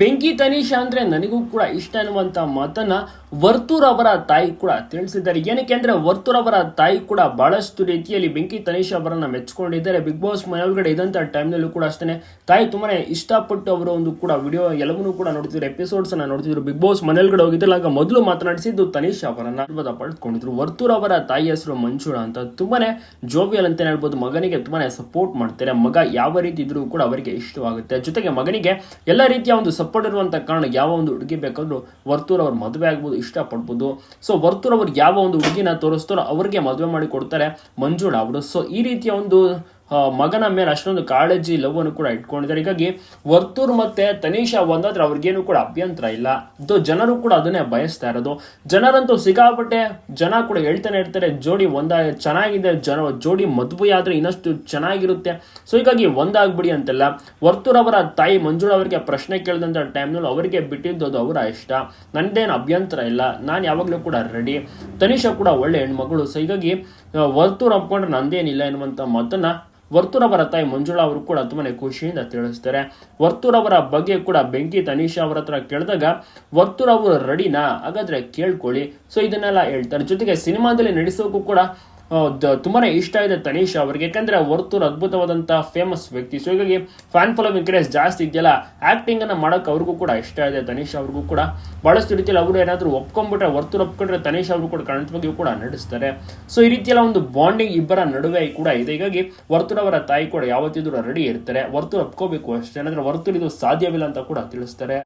ಬೆಂಕಿ ತನೀಶಾ ಅಂದ್ರೆ ನನಗೂ ಕೂಡ ಇಷ್ಟ ಅನ್ನುವಂತ ಮಾತನ್ನ ವರ್ತೂರ್ ಅವರ ತಾಯಿ ಕೂಡ ತಿಳಿಸಿದ್ದಾರೆ. ಏನಕ್ಕೆ ಅಂದ್ರೆ ವರ್ತೂರ್ ಅವರ ತಾಯಿ ಕೂಡ ಬಹಳಷ್ಟು ರೀತಿಯಲ್ಲಿ ಬೆಂಕಿ ತನಿಷ ಅವರನ್ನ ಮೆಚ್ಕೊಂಡಿದ್ದಾರೆ. ಬಿಗ್ ಬಾಸ್ ಮೊದಲುಗಡೆ ಇದಂತ ಟೈಮ್ ಟೈಮ್ನಲ್ಲೂ ಕೂಡ ಅಷ್ಟೇ ತಾಯಿ ತುಂಬಾನೇ ಇಷ್ಟಪಟ್ಟು ಅವರ ಒಂದು ಕೂಡ ವಿಡಿಯೋ ಎಲ್ಲವನ್ನೂ ಕೂಡ ನೋಡ್ತಿದ್ರು, ಎಪಿಸೋಡ್ಸ್ ಅನ್ನ ನೋಡ್ತಿದ್ರು. ಬಿಗ್ ಬಾಸ್ ಮನೆಯೊಳಗಡೆ ಹೋಗಿದ್ರಲ್ಲ ಆಗ ಮೊದಲು ಮಾತನಾಡಿಸಿದ್ದು ತನಿಷ ಅವರನ್ನ ಅನುಭವ ಪಡೆದುಕೊಂಡಿದ್ರು. ವರ್ತೂರ್ ಅವರ ತಾಯಿ ಹೆಸರು ಮಂಜುಳ ಅಂತ ತುಂಬಾನೇ ಜೋವಿಯಲ್ ಅಂತ ಹೇಳ್ಬೋದು, ಮಗನಿಗೆ ತುಂಬಾನೇ ಸಪೋರ್ಟ್ ಮಾಡ್ತಾರೆ. ಮಗ ಯಾವ ರೀತಿ ಇದ್ರೂ ಕೂಡ ಅವರಿಗೆ ಇಷ್ಟವಾಗುತ್ತೆ. ಜೊತೆಗೆ ಮಗನಿಗೆ ಎಲ್ಲ ರೀತಿಯ ಒಂದು ಇರುವಂತ ಕಾರಣ ಯಾವ ಒಂದು ಹುಡುಗಿ ಬೇಕಾದರೂ ವರ್ತೂರ್ ಅವ್ರ ಮದುವೆ ಆಗ್ಬೋದು, ಇಷ್ಟಪಡ್ಬೋದು. ಸೊ ವರ್ತೂರ್ ಅವ್ರಿಗೆ ಯಾವ ಒಂದು ಹುಡುಗಿನ ತೋರಿಸ್ತಾರೋ ಅವ್ರಿಗೆ ಮದುವೆ ಮಾಡಿ ಕೊಡ್ತಾರೆ ಮಂಜುಳ ಅವರು. ಸೊ ಈ ರೀತಿಯ ಒಂದು ಮಗನ ಮೇಲೆ ಅಷ್ಟೊಂದು ಕಾಳಜಿ ಲವ್ ಅನ್ನು ಕೂಡ ಇಟ್ಕೊಂಡಿದ್ದಾರೆ. ಹೀಗಾಗಿ ವರ್ತೂರ್ ಮತ್ತೆ ತನೀಷಾ ಒಂದಾದ್ರೆ ಅವ್ರಿಗೇನು ಕೂಡ ಅಭ್ಯಂತರ ಇಲ್ಲ. ಇದು ಜನರು ಕೂಡ ಅದನ್ನೇ ಬಯಸ್ತಾ ಇರೋದು. ಜನರಂತೂ ಸಿಕ್ಕಾಪಟ್ಟೆ ಜನ ಕೂಡ ಹೇಳ್ತಾನೆ ಇರ್ತಾರೆ, ಜೋಡಿ ಒಂದ, ಚೆನ್ನಾಗಿದೆ, ಜನ, ಜೋಡಿ ಮದುವೆ ಆದ್ರೆ ಇನ್ನಷ್ಟು ಚೆನ್ನಾಗಿರುತ್ತೆ. ಸೊ ಹೀಗಾಗಿ ಒಂದಾಗ್ಬಿಡಿ ಅಂತೆಲ್ಲ. ವರ್ತೂರ್ ಅವರ ತಾಯಿ ಮಂಜುಳ ಅವರಿಗೆ ಪ್ರಶ್ನೆ ಕೇಳಿದಂಥ ಟೈಮ್ನಲ್ಲಿ ಅವರಿಗೆ ಬಿಟ್ಟಿದ್ದು ಅದು ಅವರ ಇಷ್ಟ. ನಂದೇನು ಅಭ್ಯಂತರ ಇಲ್ಲ. ನಾನು ಯಾವಾಗಲೂ ಕೂಡ ರೆಡಿ ತನಿಷಾ ಕೂಡ ಒಳ್ಳೆ ಹೆಣ್ಮಗಳು. ಸೊ ಹೀಗಾಗಿ ವರ್ತೂರ್ ಅಪ್ಕೊಂಡ್ರೆ ನಂದೇನಿಲ್ಲ ಎನ್ನುವಂಥ ಮಾತನ್ನ ವರ್ತೂರ್ ಅವರ ತಾಯಿ ಮಂಜುಳಾ ಅವರು ಕೂಡ ತುಂಬಾನೇ ಖುಷಿಯಿಂದ ತಿಳಿಸ್ತಾರೆ. ವರ್ತೂರ್ ಅವರ ಬಗ್ಗೆ ಕೂಡ ಬೆಂಕಿ ತನೀಶಾ ಅವರ ಹತ್ರ ಕೇಳಿದಾಗ, ವರ್ತೂರ್ ಅವರು ರೆಡಿನಾ? ಹಾಗಾದ್ರೆ ಕೇಳ್ಕೊಳ್ಳಿ. ಸೊ ಇದನ್ನೆಲ್ಲ ಹೇಳ್ತಾರೆ. ಜೊತೆಗೆ ಸಿನಿಮಾದಲ್ಲಿ ನಡೆಸೋಕ್ಕೂ ಕೂಡ ತುಂಬಾನೇ ಇಷ್ಟ ಇದೆ ತನೀಶ್ ಅವ್ರಿಗೆ. ಯಾಕಂದ್ರೆ ವರ್ತೂರ್ ಅದ್ಭುತವಾದಂತ ಫೇಮಸ್ ವ್ಯಕ್ತಿ. ಸೊ ಹೀಗಾಗಿ ಫ್ಯಾನ್ ಫಾಲೋವಿಂಗ್ ಕ್ರೇಸ್ ಜಾಸ್ತಿ ಇದೆಯಲ್ಲ ಆಕ್ಟಿಂಗ್ ಅನ್ನ ಮಾಡಕ್ ಅವ್ರಿಗೂ ಕೂಡ ಇಷ್ಟ ಇದೆ ತನೀಶ್ ಅವ್ರಿಗೂ ಕೂಡ. ಬಹಳಷ್ಟು ರೀತಿಯಲ್ಲಿ ಅವರು ಏನಾದರೂ ಒಪ್ಕೊಂಡ್ಬಿಟ್ರೆ, ವರ್ತೂರ್ ಒಪ್ಕೊಂಡ್ರೆ ತನೀಶ್ ಅವರು ಕೂಡ ಖಂಡಿತವಾಗಿಯೂ ಕೂಡ ನಡೆಸ್ತಾರೆ ಸೊ ಈ ರೀತಿಯಲ್ಲ ಒಂದು ಬಾಂಡಿಂಗ್ ಇಬ್ಬರ ನಡುವೆ ಕೂಡ ಇದೆ. ಹೀಗಾಗಿ ವರ್ತೂರ್ ಅವರ ತಾಯಿ ಕೂಡ ಯಾವತ್ತಿದ್ರೂ ರೆಡಿ ಇರ್ತಾರೆ. ವರ್ತೂರ್ ಒಪ್ಕೋಬೇಕು ಅಷ್ಟೇ. ಏನಂದ್ರೆ ವರ್ತೂರ್ ಇದು ಸಾಧ್ಯವಿಲ್ಲ ಅಂತ ಕೂಡ ತಿಳಿಸ್ತಾರೆ.